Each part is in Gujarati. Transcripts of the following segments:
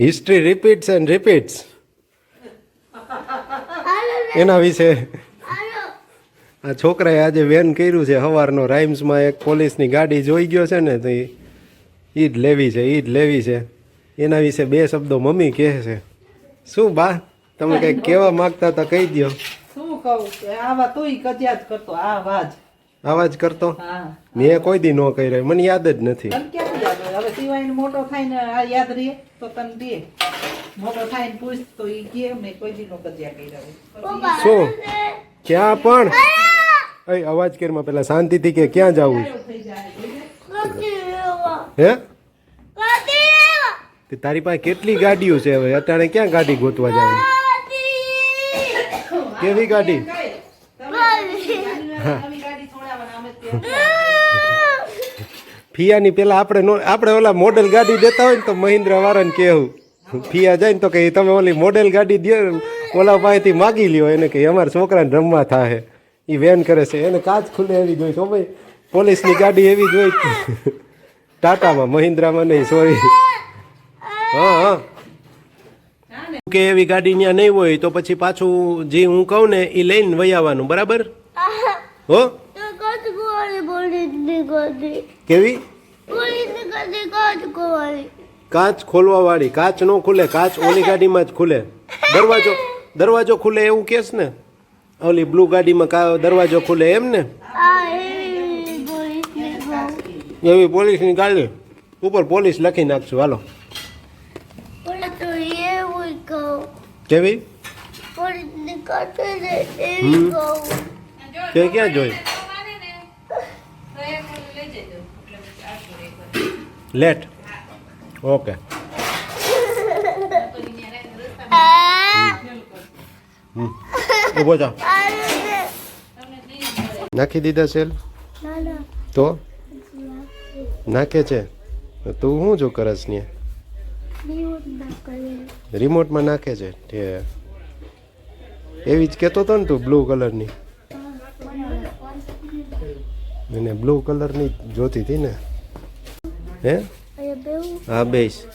હિસ્ટ્રી રિપીટ્સ એન્ડ રિપીટ્સ એના વિશે આ છોકરાએ આજે વેન કર્યું છે સવારનો રાઇમ્સમાં એક પોલીસની ગાડી જોઈ ગયો છે ને તો એ જ લેવી છે એ જ લેવી છે. એના વિશે બે શબ્દો મમ્મી કહે છે. શું બા તમે કંઈક કહેવા માગતા હતા કહી દો શું કહું આવા તો કરતો આવા જ. કરતો? મેં કોઈ દી ન કર્યો મને યાદ જ નથી. હવે સિવાય મોટો થાય ને આ યાદ રહે તો તને દે મોટો થાય ને પૂછ તો એ કે મેં કોઈ દી નો કજિયા કર્યા શું ક્યાં પણ એ અવાજ કેરમાં પેલા શાંતિથી કે ક્યાં જવું છે? થઈ જાય હે તે તારી પાસે કેટલી ગાડીઓ છે હવે અત્યારે ક્યાં ગાડી ગોતવા જવી કેવી ગાડી કઈ? તમે નવી ગાડી છોડાવવાના અમે ત્યાં ફિયાની પેલા આપણે આપણે ઓલા મોડેલ ગાડી દેતા હોય ને તો મહિન્દ્રા વાળાને કહેવું ફિયા જાય ને તો કે તમે ઓલી મોડેલ ગાડી દે ઓલા પાસેથી માગી લ્યો. એને કે અમારા છોકરાને રમવા થાય એ વેન કરે છે. એને કાચ ખુલે એવી જોઈ છો. ભાઈ પોલીસની ગાડી એવી જોઈ. ટાટામાં મહિન્દ્રામાં નહીં સોરી. હા હા. કે એવી ગાડી ત્યાં નહીં હોય તો પછી પાછું જે હું કહું ને એ લઈને વહી આવવાનું બરાબર? હો? કેવી? કાચ ખોલવા વાળી કાચ નો ખુલે કાચ ઓલી ગાડીમાં જ ખુલે. દરવાજો દરવાજો ખુલે એવું કેસ ને? ઓલી બ્લુ ગાડીમાં દરવાજો ખુલે એમ ને? એવી પોલીસની ગાડી. ઉપર પોલીસ લખી નાખશું હાલો. કેવી? કે ક્યાં જોઈ? લેટ. ઓકે. ઊભો થા. નાખી દીધા સેલ? તો? નાખે છે. તું શું જો કરસ ને રિમોટમાં નાખે છે. એવી જ કહેતો હતો ને તું બ્લુ કલરની. એને બ્લુ કલરની જોતી હતી ને. હે? હા બેસ.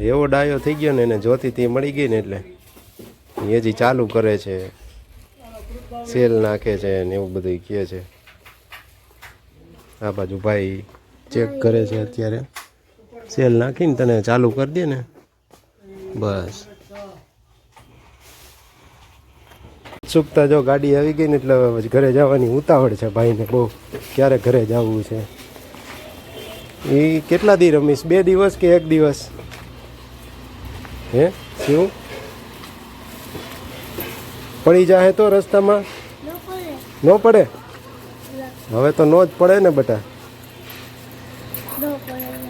એવો ડાયો થઈ ગયો ને એને જોતી તે મળી ગઈ ને એટલે. એ હજી ચાલુ કરે છે. સેલ નાખે છે ને એવું બધું કહે છે. આ બાજુ ભાઈ ચેક કરે છે અત્યારે. સેલ નાખીને તને ચાલુ કરી દે ને. બસ. ઉત્સુકતા જો ગાડી આવી ગઈ ને એટલે ઘરે જવાની ઉતાવળ છે ભાઈને બહુ. ક્યારે ઘરે જવું છે? એ કેટલા દી રમીશ? બે દિવસ કે એક દિવસ? હે? શું? પડી જાય તો રસ્તામાં? ન પડે? હવે તો નો જ પડે ને બટા.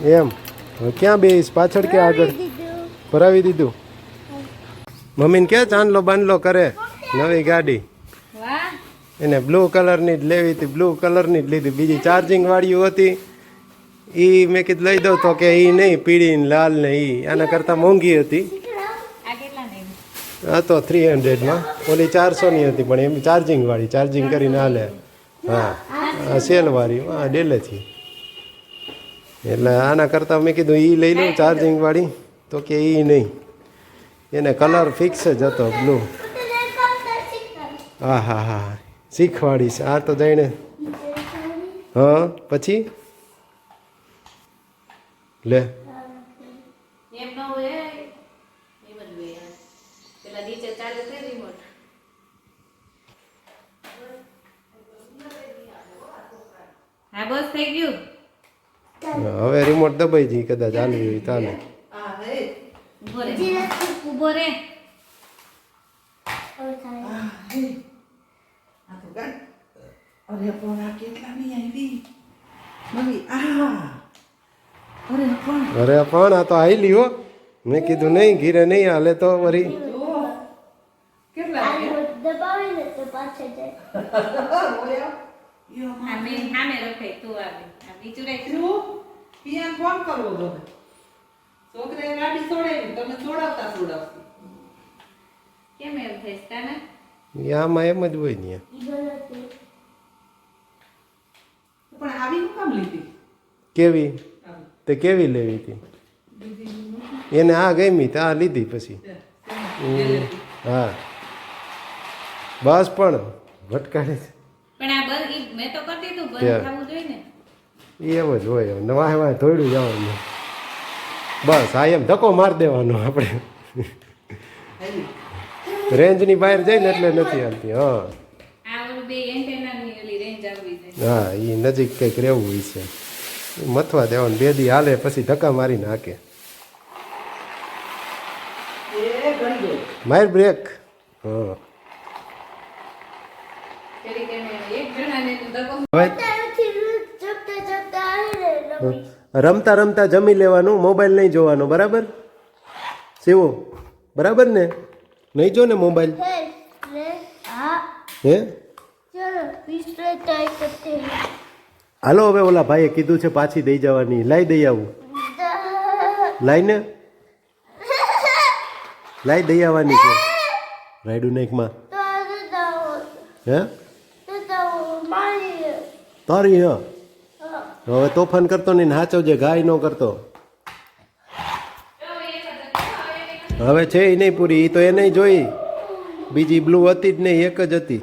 એમ. હવે ક્યાં બેસ પાછળ કે આગળ? ભરાવી દીધું. મમ્મીને કે ચાંદલો બાંધલો કરે? નવી ગાડી. એને બ્લુ કલરની જ લેવી હતી બ્લુ કલરની જ લીધી. બીજી ચાર્જિંગ વાળી હતી. એ મેં કીધું, લઈ દઉં તો કે એ નહીં પીળી ને લાલ ને એ આના કરતાં મોંઘી હતી. આ તો થ્રી હંડ્રેડમાં ઓલી ચારસોની હતી, પણ એમ ચાર્જિંગવાળી ચાર્જિંગ કરીને હાલે. હા સેલવાળી સેલ વાળી, હા ડેલેથી એટલે આના કરતાં મેં કીધું એ લઈ લઉં ચાર્જિંગવાળી તો કે એ નહીં. એને કલર ફિક્સ જ હતો બ્લુ હા હા હા. શીખવાડીશ. આ તો જઈને હા, પછી? લે. એમ ન હોય એમ જ હોય પેલા નીચે ચાલે છે રિમોટ હા બસ થઈ ગયું? હવે રિમોટ દબાઈ જઈ કદાચ ચાલી હોય ચાલે આ હે ઊભો રે. અરે પણ આ કેટલાની આવી? મમ્મી આ અરે પણ. આ તો આવી હો. મેં કીધું નહીં ઘીરે નહીં હાલે તો વરી. આમાં એમ જ હોય ને. પણ આવી હું કામ લીધી? કેવી? તે કેવી લેવી હતી? એને આ ગમી તો આ લીધી પછી. હા. બસ પણ ભટકાડે છે એમ જ હોય નવા વાય થોડું જવાનું. બસ આ એમ ધક્કો મારી દેવાનો આપણે. રેન્જની બહાર જઈને એટલે નથી આવતી હા. હા એ નજીક કંઈક રહેવું હોય છે. મથવા દેવાનું. બે દી હાલે, પછી ધક્કા મારી નાખે માયર બ્રેક. હા. રમતા રમતા જમી લેવાનું, મોબાઈલ નહીં જોવાનો, બરાબર? સેવો બરાબર ને? નહીં જો ને મોબાઈલ? હે? હાલો, હવે ઓલા ભાઈએ કીધું છે પાછી દઈ જવાની. લાઈ દઈ આવું. લાઈને? લાઈ દઈ આવવાની છે. રાયડું નાઈકમાં હે? તારી હે. હવે તોફાન કરતો નહીં નાચો હાચવજે ગાય ન કરતો. હવે છે એ નહીં પૂરી એ તો એ નહીં જોઈ. બીજી બ્લુ હતી જ નહીં, એક જ હતી.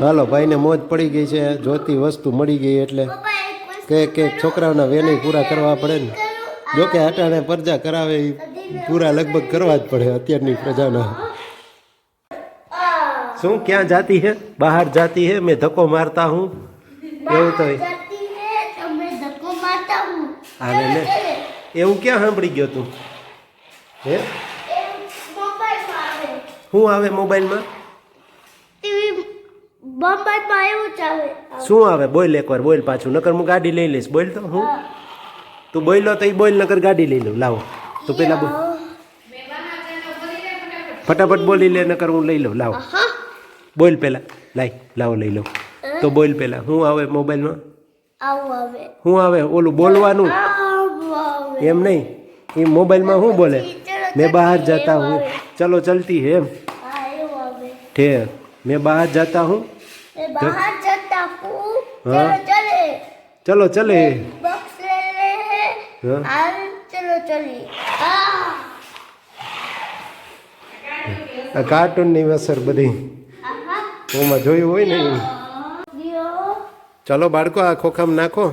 હાલો ભાઈને મોજ પડી ગઈ છે જોતી વસ્તુ મળી ગઈ એટલે કે કે છોકરાઓના વેને પૂરા કરવા પડે ને. જોકે અટાણે પરજા કરાવે એ પૂરા લગભગ કરવા જ પડે અત્યારની પ્રજાના. શું ક્યાં જાતી હે? બહાર જાતી હે? મેં ધક્કો મારતા હું? એવું તો હાલે લે. એવું ક્યાં સાંભળી ગયો તું? હે? શું આવે મોબાઈલમાં? બોમ્બાઈમાં એવું જ આવે. શું આવે? બોલ એકવાર બોલ પાછું. નકર હું ગાડી લઈ લઈશ. બોલ તો હું? તું બોલ્યો તો એ બોલ નકર ગાડી લઈ લઉં. લાવો. તો પેલા બોલ. ફટાફટ બોલી લે નકર હું લઈ લઉં. લાવો. બોલ પેલા. લાય લાવો લઈ લઉં. તો બોલ પેલા. શું આવે મોબાઈલમાં? હું આવે? ઓલું બોલવાનું? એમ નહીં. એ મોબાઈલમાં શું બોલે? મેં બહાર જતા હું. ચલો ચલતી હે એમ. હા ઠેર. મેં બહાર જતા હું. એ બહાર જતા હું હા. ચલો ચલે ચલો ચલે बॉक्स ले रहे हैं हाँ। और चलो चलिए हाँ આ કાર્ટૂનની અસર બધી आहा ઓમાં જોયું હોય ને એવું. दियो ચલો બાળકો આ ખોખામાં નાખો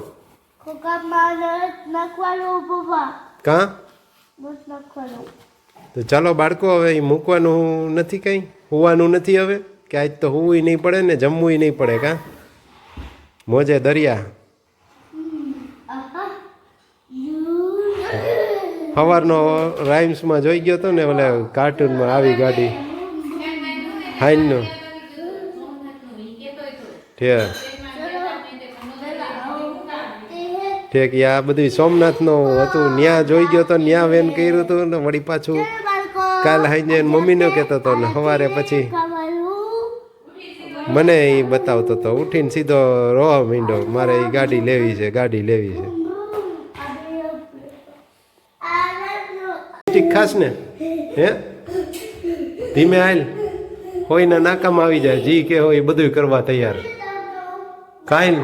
खोका मार नखवालो बाबा કાં बस नखवालो તો ચાલો બાળકો હવે એ મૂકવાનું નથી કંઈ હોવાનું નથી હવે કે આજ તો હોવું નહીં પડે ને જમવું નહીં પડે કા? મોજે દરિયા. સવારનો રાઇમ્સમાં જોઈ ગયો હતો ને ઓલે કાર્ટૂનમાં આવી ગાડી. હાઈનનો. ઠેક. ઠેક આ બધું સોમનાથનો હતું. ન્યા જોઈ ગયો તો ન્યા વેન કર્યું હતું ને વળી પાછું કાલ હાઈ મમ્મીને કહેતો હતો ને સવારે પછી મને એ બતાવતો હતો ઉઠીને સીધો રોવા માંડ્યો. મારે એ ગાડી લેવી છે, ગાડી લેવી છે. ખાસ ને? હે? ધીમે હાલ. ને નાકામાં આવી જાય, જી કે હોય એ બધું કરવા તૈયાર. કાંઈ